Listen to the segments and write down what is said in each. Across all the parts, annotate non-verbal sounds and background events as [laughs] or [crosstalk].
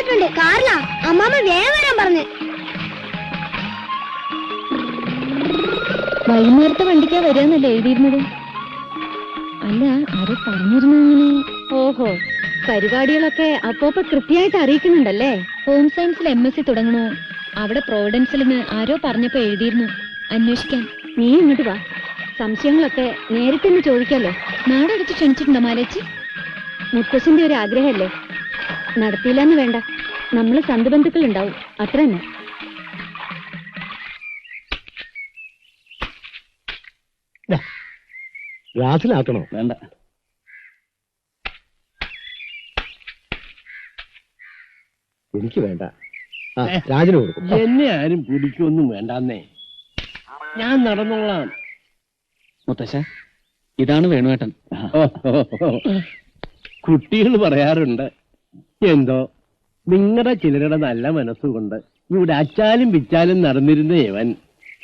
വന്നിട്ടുണ്ട് കാറിലാ. അമ്മാമ്മ വേഗം വരാൻ പറഞ്ഞു. വൈകുന്നേരത്തെ വണ്ടിക്കാ വരാന്നല്ലേ എഴുതിയിരുന്നത്? അല്ല ആരോ പറഞ്ഞിരുന്നു അങ്ങനെ? ഓഹോ. പരിപാടികളൊക്കെ അപ്പോപ്പ കൃത്യമായിട്ട് അറിയിക്കുന്നുണ്ടല്ലേ? ഹോം സയൻസിൽ എം എസ് സി തുടങ്ങണോ. അവിടെ പ്രോവിഡൻസിൽ നിന്ന് ആരോ പറഞ്ഞപ്പോ എഴുതിയിരുന്നു. അന്വേഷിക്കാൻ നീ ഇങ്ങോട്ട് വാ. സംശയങ്ങളൊക്കെ നേരിട്ട് തന്നെ ചോദിക്കാലോ. നാടടിച്ച് ക്ഷണിച്ചിട്ടുണ്ടോ മാലേച്ചി? മുത്തശ്ശന്റെ ഒരു ആഗ്രഹമല്ലേ? നടത്തിയില്ലെന്ന് വേണ്ട. നമ്മൾ സന്ധുബന്ധുക്കൾ ഉണ്ടാവും അത്ര തന്നെ. ഗ്ലാസ്സിലാക്കണോ? വേണ്ട. എനിക്ക് വേണ്ട. ആ രാജന് കൊടുക്കും. എന്നെ ആരും പിടിക്കൊന്നും വേണ്ടെന്നേ. ഞാൻ നടന്നോളാം. മുത്തശ്ശ ഇതാണ് വേണുവേട്ടൻ. കുട്ടികൾ പറയാറുണ്ട് എന്തോ? നിങ്ങളുടെ ചിലരുടെ നല്ല മനസ്സുകൊണ്ട് ഇവിടെ അച്ചാലും പിച്ചാലും നടന്നിരുന്ന ഇവൻ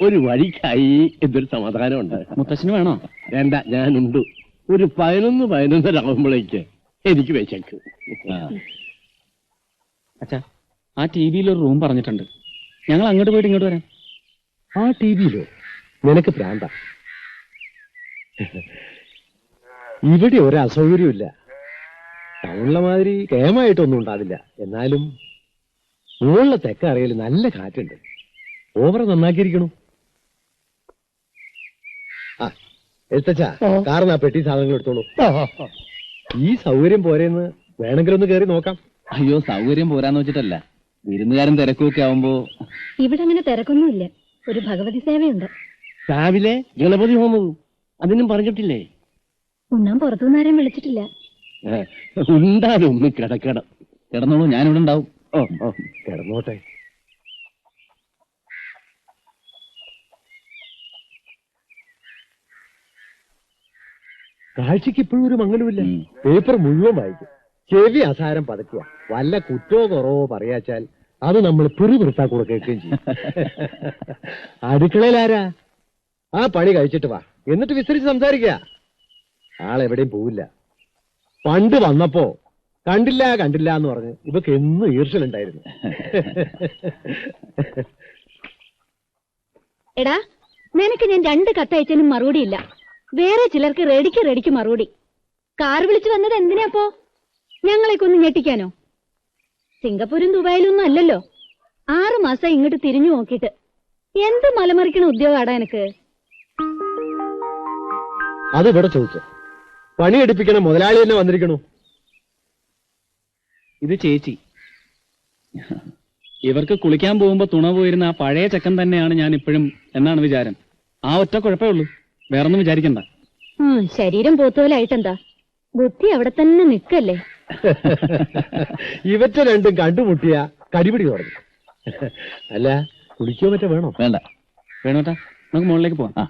ഒരു വഴിക്കായി എന്തൊരു സമാധാനമുണ്ട്. മുത്തശ്ശന് വേണോ? വേണ്ട ഞാനുണ്ട്. ഒരു പതിനൊന്ന് പതിനൊന്നരാകുമ്പോഴേക്ക് എനിക്ക് വിശക്ക് അച്ഛാ ആ ടി വിയിൽ ഒരു റൂം പറഞ്ഞിട്ടുണ്ട്. ഞങ്ങൾ അങ്ങോട്ട് പോയിട്ട് ഇങ്ങോട്ട് വരാം. ആ ടി വിയിലോ? നിനക്ക് പ്രാന്ത. ഇവിടെ ഒരു അസൗകര്യമില്ല ടൗണിലെ മാതിരി കേമായിട്ടൊന്നും ഉണ്ടാവില്ല. എന്നാലും മുകളിലെ തെക്കറിയിൽ നല്ല കാറ്റുണ്ട്. ഓവർ നന്നാക്കിയിരിക്കണു. ആ എഴുത്തച്ഛാ കാറിന് ആ പെട്ടി സാധനങ്ങൾ എടുത്തോളൂ. ഈ സൗകര്യം പോരെന്ന് വേണമെങ്കിൽ ഒന്ന് കയറി നോക്കാം. അയ്യോ സൗകര്യം പോരാന്ന് വെച്ചിട്ടല്ല. വിരുന്നുകാരൻ തിരക്കൊക്കെ ആവുമ്പോ. ഇവിടെ അങ്ങനെ തിരക്കൊന്നുമില്ല. ഒരു ഭഗവതി സേവയുണ്ട്. രാവിലെ ഗണപതി ഹോമവും അതിനും പറഞ്ഞിട്ടില്ലേ? ഉണ്ണാൻ പുറത്തുനിന്ന് ആരെയും വിളിച്ചിട്ടില്ല. ഉണ്ടാലും ഒന്ന് കിടക്കണം. കിടന്നോളൂ ഞാനിവിടെ ഉണ്ടാവും. ഓ ഓ. കിടന്നോട്ടെ. കാഴ്ചക്ക് ഇപ്പോഴും ഒരു മങ്ങലുമില്ല പേപ്പർ മുഴുവൻ വായിക്കും. ചെവി അസാരം പതുക്കുക. വല്ല കുറ്റോ കുറവോ പറയാച്ചാൽ അത് നമ്മൾ പിറുപിറുത്താ കൂടെ കേൾക്കുകയും ചെയ്യും. [laughs] അടുക്കളയിലാരാ? ആ പണി കഴിച്ചിട്ട് വാ. എന്നിട്ട് വിസ്തരിച്ച് സംസാരിക്കുക. ആളെവിടെയും പോവില്ല. പണ്ട് വന്നപ്പോ കണ്ടില്ല കണ്ടില്ല എന്ന് പറഞ്ഞ് ഇവക്ക് എന്നും ഈർച്ചലുണ്ടായിരുന്നു. എടാ നിനക്ക് ഞാൻ രണ്ട് കത്തയച്ചതിനും മറുപടിയില്ല വേറെ ചിലർക്ക് റെഡിക്ക് റെഡിക്ക് മറുപടി. കാർ വിളിച്ചു വന്നത് എന്തിനാപ്പോ ഞങ്ങളെ ഒന്ന് ഞെട്ടിക്കാനോ? സിംഗപ്പൂരും ദുബായിലും ഒന്നും അല്ലല്ലോ. ആറു മാസം ഇങ്ങോട്ട് തിരിഞ്ഞു നോക്കിയിട്ട്. എന്ത് മലമറിക്കണ ഉദ്യോഗാടാ എനക്ക്? അത് ഇവിടെ ചോദിച്ചു. പണിയെടുപ്പിക്കണ മുതലാളി തന്നെ വന്നിരിക്കണു. ഇത് ചേച്ചി. ഇവർക്ക് കുളിക്കാൻ പോകുമ്പോ തുണ പോയിരുന്ന ആ പഴയ ചെക്കൻ തന്നെയാണ് ഞാൻ ഇപ്പോഴും എന്നാണ് വിചാരം. ആ ഒറ്റ കുഴപ്പമേ ഉള്ളൂ. വേറൊന്നും വിചാരിക്കണ്ട. ശരീരം പോത്തോലായിട്ടെന്താ ബുദ്ധി അവിടെ തന്നെ നിക്കല്ലേ ഇവറ്റ രണ്ടും കണ്ടുമുട്ടിയ കടിപിടി തുടങ്ങി. അല്ല കുളിക്കോ മറ്റോ വേണോ? വേണ്ട. വേണോട്ടാ നമുക്ക് മുകളിലേക്ക് പോവാം.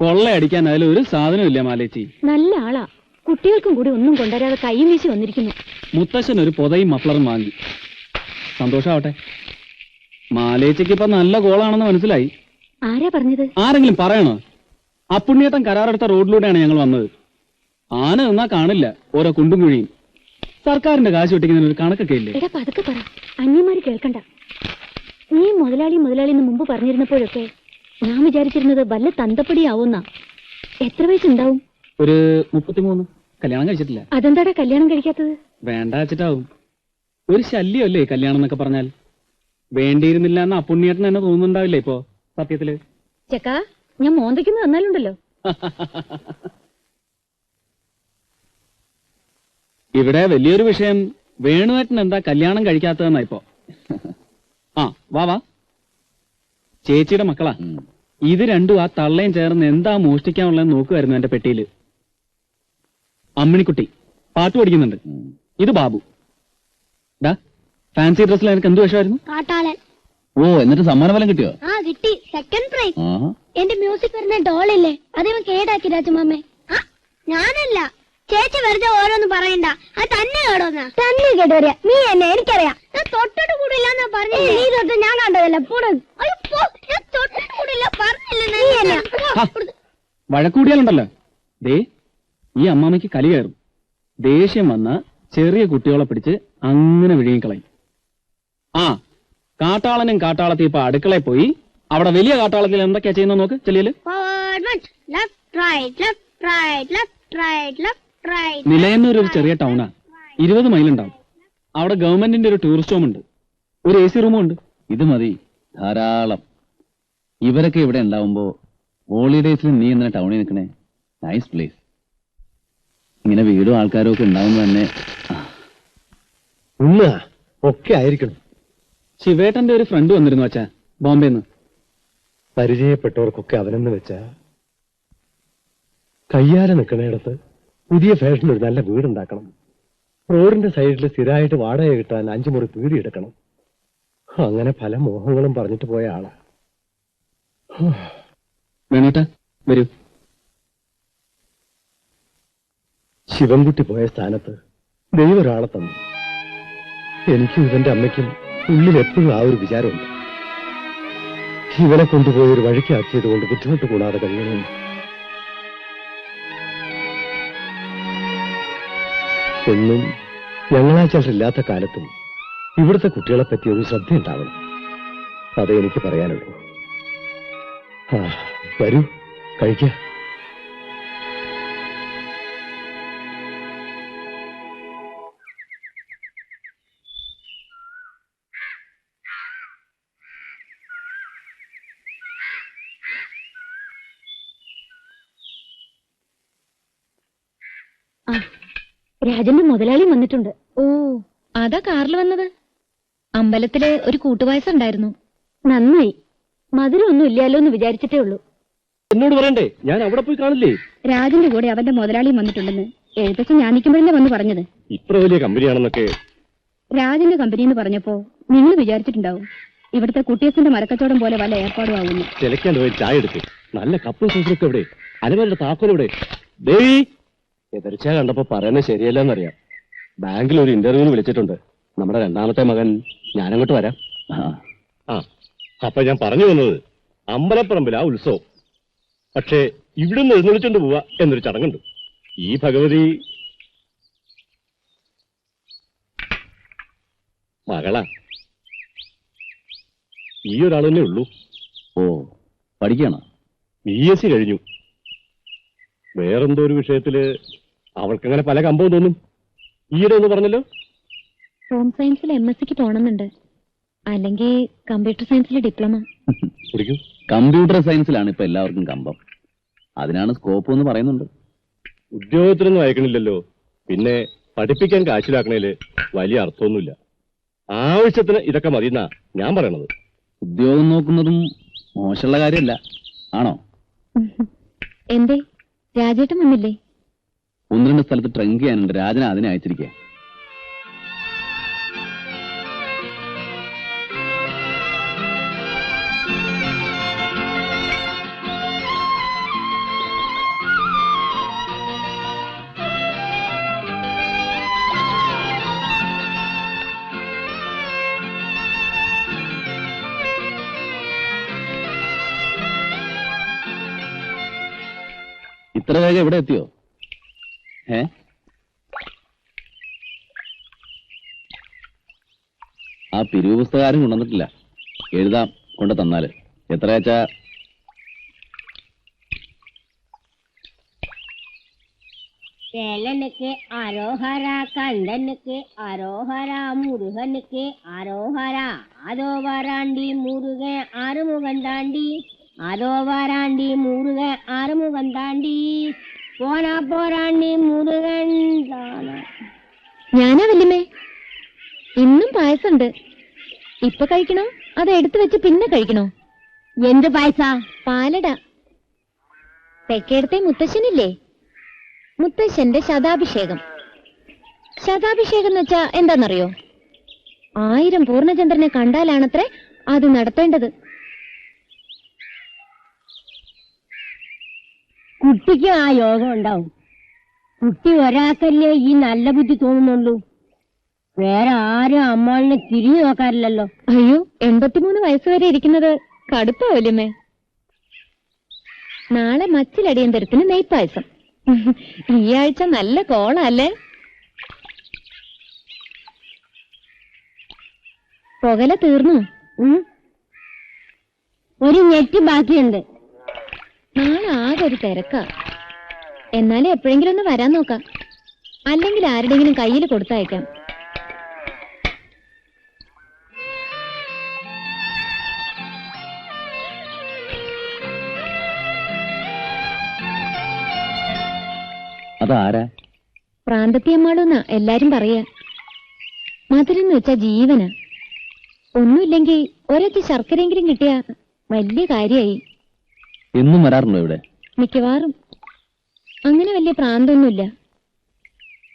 കൊള്ളയടിക്കാൻ അതിൽ ഒരു സാധനവും ഇല്ല മാലേച്ചി. നല്ല ആളാ. കുട്ടികൾക്കും കൂടി ഒന്നും കൊണ്ടുവരാതെ കൈയും വീശി വന്നിരിക്കുന്നു. മുത്തശ്ശൻ ഒരു പൊതയും മഫ്ലറും വാങ്ങി. സന്തോഷാവട്ടെ. മാലേച്ചിക്ക് ഇപ്പൊ നല്ല കോളാണെന്ന് മനസ്സിലായി. ആരാ പറഞ്ഞത്? ആരെങ്കിലും പറയണോ? അപ്പുണ്ണിയേട്ടൻ കരാറെടുത്ത റോഡിലൂടെയാണ് ഞങ്ങൾ വന്നത്. ആന നിന്നാ കാണില്ല ഓരോ കുണ്ടും കുഴിയും. സർക്കാരിന്റെ കാശ് വെട്ടിക്കുന്നതിന് ഒരു കണക്കൊക്കെ ഇല്ലേ? എടാ പതുക്കെ പറ. അന്യമാര് കേൾക്കണ്ട. നീ മുതലാളി മുതലാളി എന്ന് മുമ്പ് പറഞ്ഞിരുന്നപ്പോഴൊക്കെ ഞാൻ വിചാരിച്ചിരുന്നത് വല്ല തന്തപ്പടിയാവുന്ന. എത്ര വയസ്സുണ്ടാവും? ഒരു മുപ്പത്തിമൂന്ന്. കല്യാണം കഴിച്ചിട്ടില്ല. അതെന്താടാ കല്യാണം കഴിക്കാത്തത്? വേണ്ട വെച്ചിട്ടാവും ഒരു ശല്യമല്ലേ കല്യാണം എന്നൊക്കെ പറഞ്ഞാൽ? വേണ്ടിയിരുന്നില്ല എന്ന് അപ്പുണ്ണിയേട്ടൻ എന്നെ തോന്നുന്നുണ്ടാവില്ലേ ഇപ്പോ സത്യത്തിൽ? ചെക്കാ ഞാൻ മോന്തയ്ക്കുന്നു തന്നാലുണ്ടല്ലോ. [laughs] ഇവിടെ വലിയൊരു വിഷയം. വേണുവേട്ടൻ എന്താ കല്യാണം കഴിക്കാത്തതെന്നാ ഇപ്പോ? [laughs] ആ വാ വാ. ചേച്ചിയുടെ മക്കളാ. ഇത് രണ്ടും ആ തള്ളയും ചേർന്ന് എന്താ മോഷ്ടിക്കാനുള്ളതെന്ന് നോക്കുമായിരുന്നു എന്റെ പെട്ടിയിൽ അമ്മിണിക്കുട്ടി പാട്ട് പഠിക്കുന്നുണ്ട്. ഇത് ബാബു. ഡാ ഫാൻസി ഡ്രസ്സിൽ എനിക്ക് എന്ത് വിഷമായിരുന്നു? കാട്ടാളൻ. ഓ എന്നിട്ട് സമ്മാനഫലം കിട്ടിയോ? ആ കിട്ടി. സെക്കൻഡ് പ്രൈസ് എന്റെ മ്യൂസിക് വരുന്ന ഡോളില്ലേ അതേവൻ കേടാക്കി രാജമാമ. ആ ഞാനല്ല. ചേച്ചി വെറുതെ ഓരോന്ന് പറയണ്ട. അത് തന്നെ കേടോന്നാ തന്നെ കേട്ടോറിയ നീ എന്നെ എനിക്കറിയാം. ഞാൻ തൊട്ടിട്ട് കൂടില്ല പറഞ്ഞില്ലേ നീ തൊട്ട് ഞാൻ കണ്ടതല്ല പൂടൻ അയ്യോ പോ, ഞാൻ തൊട്ടിട്ട് കൂടില്ല പറഞ്ഞില്ല വഴക്കൂടിയാലുണ്ടല്ലോ. ദേ ഈ അമ്മാമയ്ക്ക് കലി കയറും. ദേഷ്യം വന്ന ചെറിയ കുട്ടികളെ പിടിച്ച് അങ്ങനെ വിഴുങ്ങിക്കളയും ആ കാട്ടാളനും കാട്ടാളത്തി ഇപ്പൊ അടുക്കളയിൽ പോയി. അവിടെ വലിയ കാട്ടാളത്തിൽ എന്തൊക്കെയാ ചെയ്യുന്നത് നോക്ക് ചെല്ലിയൽ നിലയെന്നൊരു ചെറിയ ടൗണാ. ഇരുപത് മൈലുണ്ടാവും. അവിടെ ഗവൺമെന്റിന്റെ ഒരു ടൂറിസ്റ്റ് ഹോം ഉണ്ട്. ഒരു എ സി റൂമും ഉണ്ട്. ഇത് മതി. ധാരാളം. ഇവരൊക്കെ ഇവിടെ ഉണ്ടാവുമ്പോ ഹോളിഡേസിൽ നീ എന്തിനാ ടൗണിൽ നിൽക്കണേ? നൈസ് പ്ലേസ് ഇങ്ങനെ വീടും ആൾക്കാരും ഒക്കെ ഉണ്ടാവുമ്പോ തന്നെ ഒക്കെ ആയിരിക്കണം. ശിവേട്ടന്റെ ഒരു ഫ്രണ്ട് വന്നിരുന്നു അച്ഛാ ബോംബെന്ന്. പരിചയപ്പെട്ടവർക്കൊക്കെ അവനെന്ന് വെച്ചാ കയ്യാലെ നിൽക്കണയിടത്ത് പുതിയ ഫാഷൻ ഒരു നല്ല വീടുണ്ടാക്കണം. റോഡിന്റെ സൈഡിൽ സ്ഥിരമായിട്ട് വാടക കിട്ടാൻ അഞ്ചു മുറി പീടി എടുക്കണം. അങ്ങനെ പല മോഹങ്ങളും പറഞ്ഞിട്ട് പോയ ആളാ. വേണേട്ടാ വരൂ. ശിവൻകുട്ടി പോയ സ്ഥാനത്ത് ദൈവം ഒരാളെ തന്നു. എനിക്കും ഇവന്റെ അമ്മയ്ക്കും ഉള്ളിൽ എപ്പോഴും ആ ഒരു വിചാരമുണ്ട്. ഇവനെ കൊണ്ടുപോയി ഒരു വഴിക്കാക്കിയത് കൊണ്ട് ബുദ്ധിമുട്ട് കൂടാതെ കഴിയണമെന്ന് എന്നും ഞങ്ങളാച്ചാലില്ലാത്ത കാലത്തും ഇവിടുത്തെ കുട്ടികളെ പറ്റി ഒരു ശ്രദ്ധയുണ്ടാവണം. അതേ എനിക്ക് പറയാനുള്ളൂ. വരൂ കഴിക്കാം. രാജന്റെ മുതലാളി വന്നിട്ടുണ്ട്. ഓ അതാ കാറിൽ വന്നത്. അമ്പലത്തിൽ ഒരു കൂട്ടുപായസം നന്നായി. മധുരമൊന്നും ഇല്ലാലോ എന്ന് വിചാരിച്ചിട്ടേ ഉള്ളൂ. എന്നോട് പറയണ്ടേ? ഞാൻ അവിടെ പോയി കാണില്ലേ? രാജന്റെ കൂടെ അവന്റെ മുതലാളിയും വന്നിട്ടുണ്ടെന്ന് ഏകദേശം ഞാൻ നിൽക്കുമ്പോഴല്ലേ വന്ന് പറഞ്ഞത്? ഇത്ര വലിയ കമ്പനിയാണെന്നൊക്കെ. രാജന്റെ കമ്പനി എന്ന് പറഞ്ഞപ്പോ നിങ്ങൾ വിചാരിച്ചിട്ടുണ്ടാവും. ഇവിടുത്തെ കുട്ടിയച്ചന്റെ മരക്കച്ചവടം പോലെ വല്ല ഏർപ്പാടും ആവുന്നു പോയി ചായ എടുക്ക്. നല്ല കപ്പ് സോസൊക്കെ എവിടെ? അലമാരുടെ താക്കോൽ എവിടെ? ദേവി! എതിർച്ച കണ്ടപ്പോ പറയുന്നത് ശരിയല്ലെന്നറിയാം. ബാങ്കിൽ ഒരു ഇന്റർവ്യൂവിന് വിളിച്ചിട്ടുണ്ട്. നമ്മുടെ രണ്ടാമത്തെ മകൻ ഞാനങ്ങോട്ട് വരാം. ആ, അപ്പൊ ഞാൻ പറഞ്ഞു വന്നത് അമ്പലപ്പറമ്പിൽ ആ ഉത്സവം. പക്ഷേ ഇവിടുന്ന് എഴുന്നള്ളിച്ചോണ്ട് പോവാ എന്നൊരു ചടങ്ങുണ്ട്. ഈ ഭഗവതി മകളാ. ഈ ഒരാളെന്നെ ഉള്ളൂ. ഓ പഠിക്കണം ബി എസ് സി കഴിഞ്ഞു. വേറെന്തോ ഒരു വിഷയത്തിൽ അവൾക്കങ്ങനെ പല കമ്പവും തോന്നും. ഈയിടെ ഒന്ന് പറഞ്ഞല്ലോ? ഹോം സയൻസിൽ എം എസ് സിക്ക് പോണമെന്നുണ്ട് അല്ലെങ്കിൽ കമ്പ്യൂട്ടർ സയൻസിൽ ഡിപ്ലോമ കുടിക്കൂ. കമ്പ്യൂട്ടർ സയൻസിലാണ് ഇപ്പൊ എല്ലാവർക്കും കമ്പം. അതിനാണ് സ്കോപ്പ് എന്ന് പറയുന്നുണ്ട്. ഉദ്യോഗത്തിനൊന്നും അയക്കണില്ലല്ലോ. പിന്നെ പഠിപ്പിക്കാൻ കാശിലാക്കണേൽ വലിയ അർത്ഥമൊന്നുമില്ല. ആവശ്യത്തിന് ഇതൊക്കെ മതിയെന്നാ ഞാൻ പറയണത്. ഉദ്യോഗം നോക്കുന്നതും മോശമുള്ള കാര്യമല്ല. ആണോ? എന്തേ? രാജേട്ടൻ വന്നില്ലേ? ഒന്ന് രണ്ട് സ്ഥലത്ത് ട്രങ്ക് ചെയ്യാനുണ്ട്. രാജന അതിനെ അയച്ചിരിക്കുക ഇത്ര വേഗം എവിടെ എത്തിയോ? ഏ? ആ പിരിവ് പുസ്തകാരും കൊണ്ടുവന്നിട്ടില്ല. എഴുതാം കൊണ്ട് തന്നാൽ. എത്രയാച്ചാ വേലനുക്ക് ആരോഹര കണ്ടനുക്ക് ആരോഹര മുരുകനുക്ക് ആരോഹര. അതോ വരാണ്ടി മുരുകൻ ആറുമുഖം താണ്ടി. അതോ വരാണ്ടി മുരുകൻ ആറുമുഖം താണ്ടി പോനാ പോരാണ്ടി മുരുകൻ ഞാനാ വല്യമ്മേ. ഇന്നും പായസുണ്ട് ഇപ്പൊ കഴിക്കണോ? അത് എടുത്തു വെച്ച് പിന്നെ കഴിക്കണോ? എന്ത് പായസ? പാലട. തെക്കേടത്തെ മുത്തശ്ശനില്ലേ? മുത്തശ്ശന്റെ ശതാഭിഷേകം. ശതാഭിഷേകം എന്ന് വെച്ചാ എന്താന്നറിയോ? ആയിരം പൂർണചന്ദ്രനെ കണ്ടാലാണത്രേ അത് നടത്തേണ്ടത്. കുട്ടിക്ക് ആ യോഗം ഉണ്ടാവും. കുട്ടി ഒരാൾക്കല്ലേ ഈ നല്ല ബുദ്ധി തോന്നുന്നുള്ളൂ. വേറെ ആരും അമ്മാളിനെ തിരിഞ്ഞു നോക്കാറില്ലല്ലോ. അയ്യോ എൺപത്തിമൂന്ന് വയസ്സ് വരെ ഇരിക്കുന്നത് കടുപ്പമല്ലേ നാളെ മച്ചിലടിയന്തരത്തിന് നെയ്പായസം. ഈ ആഴ്ച നല്ല കോളല്ലേ പുകല തീർന്നു. ഒരു ഞെറ്റ് ബാക്കിയുണ്ട്. നാളെ ആകെ ഒരു തിരക്കാ. എന്നാലും എപ്പോഴെങ്കിലും ഒന്ന് വരാൻ നോക്കാം. അല്ലെങ്കിൽ ആരുടെങ്കിലും കയ്യിൽ കൊടുത്തയക്കാം. അതാരാ? പ്രാന്തത്തിയമ്മാളൂന്നാ എല്ലാരും പറയാ. മധുരം എന്ന് വെച്ചാ ജീവനാ. ഒന്നുമില്ലെങ്കിൽ ഒരൊറ്റ ശർക്കരയെങ്കിലും കിട്ടിയ വലിയ കാര്യായി. എന്നും വരാറുണ്ടോ ഇവിടെ? മിക്കവാറും. അങ്ങനെ വലിയ പ്രാന്തൊന്നുമില്ല.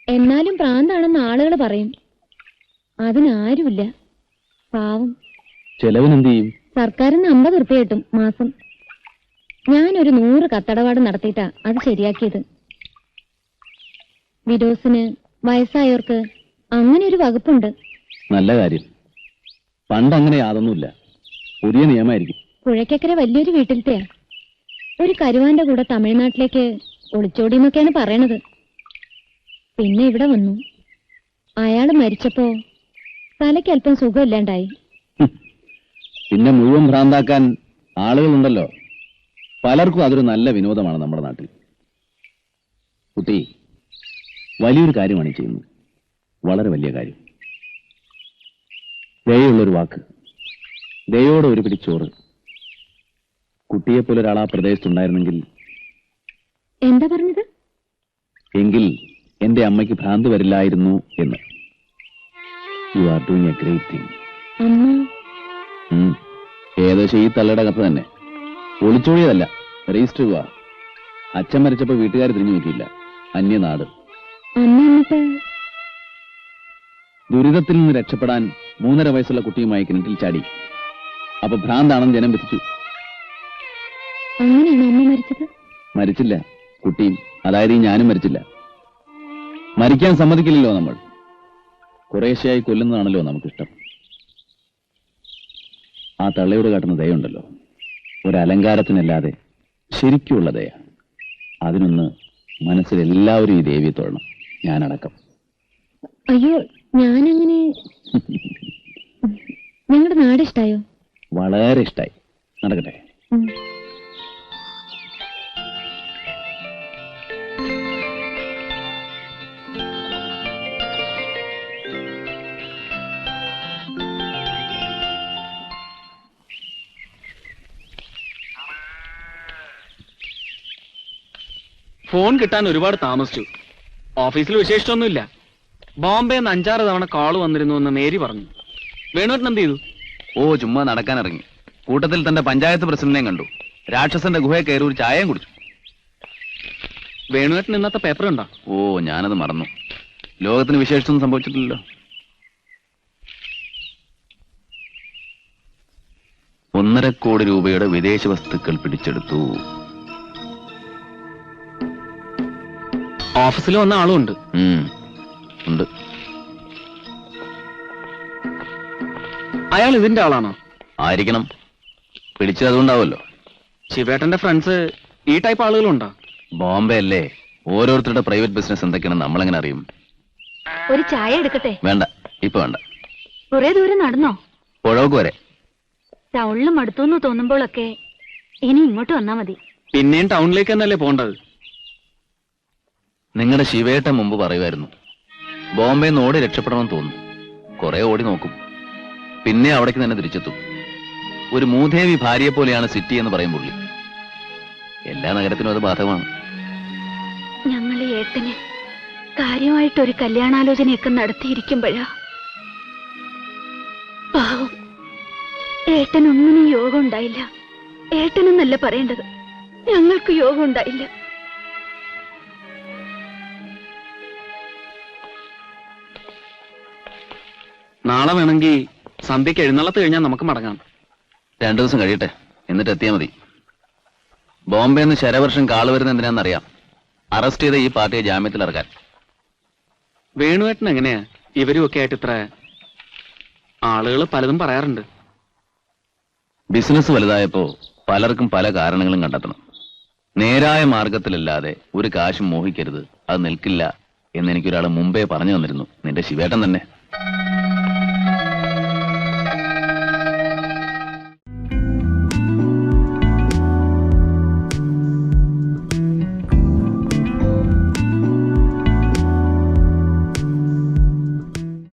എന്നാലും പ്രാന്താണെന്ന് ആളുകൾ പറയും. അതിനാരുമില്ല. പാവം. ചെലവിന് എന്ത് ചെയ്യും സർക്കാരിന് അമ്പത് ഉറുപ്പ്യ കിട്ടും മാസം. ഞാനൊരു നൂറ് കത്തടപാട് നടത്തിയിട്ടാ അത് ശരിയാക്കിയത്. വിഡോസിന് വയസ്സായവർക്ക് അങ്ങനെ ഒരു വകുപ്പുണ്ട്. നല്ല കാര്യം. പണ്ട് അങ്ങനെ യാതൊന്നുമില്ല. പുതിയ നിയമമായിരിക്കും. പുഴയ്ക്കക്കര വലിയൊരു വീട്ടിലത്തെയാ. ഒരു കരുവാന്റെ കൂടെ തമിഴ്നാട്ടിലേക്ക് ഒളിച്ചോടി എന്നൊക്കെയാണ് പറയണത്. പിന്നെ ഇവിടെ വന്നു. അയാൾ മരിച്ചപ്പോ തലയ്ക്ക് അല്പം സുഖമില്ലാണ്ടായി. പിന്നെ മുഴുവൻ ഭ്രാന്താക്കാൻ ആളുകളുണ്ടല്ലോ. പലർക്കും അതൊരു നല്ല വിനോദമാണ് നമ്മുടെ നാട്ടിൽ. കുട്ടി വലിയൊരു കാര്യമാണ് ചെയ്യുന്നത്. വളരെ വലിയ കാര്യം. ദയുള്ളൊരു വാക്ക്. ദയോടെ ഒരു പിടി ചോറ്. കുട്ടിയെപ്പോലെ ഒരാൾ ആ പ്രദേശത്തുണ്ടായിരുന്നെങ്കിൽ. എന്താ പറഞ്ഞത്? എങ്കിൽ എന്റെ അമ്മയ്ക്ക് ഭ്രാന്ത് വരില്ലായിരുന്നു എന്ന്. You are doing a great thing ഏകദേശം ഈ തള്ളയുടെ കഥ തന്നെ. ഒളിച്ചോടിയതല്ല രജിസ്റ്റർ ചെയ്യുക അച്ഛൻ മരിച്ചപ്പോ വീട്ടുകാർ തിരിഞ്ഞു നോക്കിയില്ല. അന്യനാട്. ദുരിതത്തിൽ നിന്ന് രക്ഷപ്പെടാൻ മൂന്നര വയസ്സുള്ള കുട്ടിയുമായി കിണറ്റിൽ ചാടി. അപ്പൊ ഭ്രാന്താണെന്ന് ജനം വിധിച്ചു അങ്ങനെയാണോ അമ്മ മരിച്ചത്? മരിച്ചില്ല. കുട്ടിയും അതായത് ഈ ഞാനും മരിച്ചില്ല. മരിക്കാൻ സമ്മതിക്കില്ലല്ലോ നമ്മൾ. കുറേശ്ശയായി കൊല്ലുന്നതാണല്ലോ നമുക്കിഷ്ടം. ആ തള്ളയോട് കാട്ടുന്ന ദയുണ്ടല്ലോ. ഒരു അലങ്കാരത്തിനല്ലാതെ ശരിക്കുള്ള ദയ. അതിനൊന്ന് മനസ്സിൽ എല്ലാവരും ഈ ദേവിയെ തൊഴണം. ഞാനടക്കം. അയ്യോ ഞാനങ്ങനെ [laughs] ഞങ്ങളുടെ നാട് ഇഷ്ടായോ? വളരെ ഇഷ്ടായി. നടക്കട്ടെ. ഫോൺ കിട്ടാൻ ഒരുപാട് താമസിച്ചു. ഓഫീസിൽ വിശേഷിച്ചൊന്നുമില്ല. ബോംബെ നിന്ന് അഞ്ചാറ് തവണ കാൾ വന്നിരുന്നു എന്ന് മേരി പറഞ്ഞു. വേണുവേട്ടൻ എന്ത് ചെയ്തു? ഓ ചുമ്മാ നടക്കാൻ ഇറങ്ങി കൂട്ടത്തിൽ തന്റെ പഞ്ചായത്ത് പ്രസിഡന്റിനെയും കണ്ടു. രാക്ഷസന്റെ ഗുഹയെ കയറി ഒരു ചായയും കുടിച്ചു. വേണുവേട്ടൻ ഇന്നത്തെ പേപ്പർ ഉണ്ടോ ഓ ഞാനത് മറന്നു. ലോകത്തിന് വിശേഷിച്ചൊന്നും സംഭവിച്ചിട്ടില്ലല്ലോ. ഒന്നര കോടി രൂപയുടെ വിദേശ വസ്തുക്കൾ പിടിച്ചെടുത്തു. ഓഫീസിൽ വന്ന ആളും ഉണ്ട്. ഉണ്ട്. അയാൾ ഇതിന്റെ ആളാണോ? ആയിരിക്കണം. പിടിച്ചത് അതുകൊണ്ടാവുമല്ലോ ശിവേട്ടന്റെ ഫ്രണ്ട്സ് ഈ ടൈപ്പ് ആളുകളുണ്ടോ? ബോംബെ അല്ലേ ഓരോരുത്തരുടെ പ്രൈവറ്റ് ബിസിനസ് എന്തൊക്കെയാണെന്ന് നമ്മളെങ്ങനെ അറിയും? ഒരു ചായ എടുക്കട്ടെ? വേണ്ട. ഇപ്പൊ വേണ്ട. കുറെ ദൂരം നടന്നോ? പുഴക്ക് വരെ. ടൗണിലും അടുത്തു തോന്നുമ്പോഴൊക്കെ ഇനി ഇങ്ങോട്ട് വന്നാ മതി. പിന്നെയും ടൗണിലേക്ക് തന്നെയല്ലേ പോണ്ടത് നിങ്ങളുടെ ശിവേട്ടൻ മുമ്പ് പറയുമായിരുന്നു ബോംബെ ഓടി രക്ഷപ്പെടണമെന്ന് തോന്നുന്നു. കുറെ ഓടി നോക്കും. പിന്നെ അവിടേക്ക് തന്നെ തിരിച്ചെത്തും. ഒരു മൂദേവി ഭാര്യയെ പോലെയാണ് സിറ്റി എന്ന് പറയും പുള്ളി എല്ലാ നഗരത്തിനും അത് ബാധകമാണ്. ഞങ്ങൾ ഏട്ടന് കാര്യമായിട്ടൊരു കല്യാണാലോചനയൊക്കെ നടത്തിയിരിക്കുമ്പോഴാ പാവം. ഏട്ടനൊന്നിനും യോഗം ഉണ്ടായില്ല. ഏട്ടനെന്നല്ല പറയേണ്ടത്. ഞങ്ങൾക്ക് യോഗം ഉണ്ടായില്ല. നാളെ വേണമെങ്കിൽ സന്ധ്യക്ക് എഴുന്നള്ളത്ത് കഴിഞ്ഞാൽ നമുക്ക് മടങ്ങാം. രണ്ടു ദിവസം കഴിയട്ടെ. എന്നിട്ട് എത്തിയാൽ മതി. ബോംബെ നിന്ന് ശരവർഷം കാൾ വരുന്ന എന്തിനാണെന്നറിയാം അറസ്റ്റ് ചെയ്ത ഈ പാർട്ടിയെ ജാമ്യത്തിൽ ഇറക്കാൻ. വേണുവേട്ടൻ എങ്ങനെയാ? ഇവരും ഒക്കെ ആയിട്ട് ഇത്ര ആളുകൾ പലതും പറയാറുണ്ട്. ബിസിനസ് വലുതായപ്പോ പലർക്കും പല കാരണങ്ങളും കണ്ടെത്തണം. നേരായ മാർഗത്തിലല്ലാതെ ഒരു കാശും മോഹിക്കരുത്. അത് നിൽക്കില്ല എന്ന് എനിക്കൊരാൾ മുമ്പേ പറഞ്ഞു തന്നിരുന്നു. നിന്റെ ശിവേട്ടൻ തന്നെ.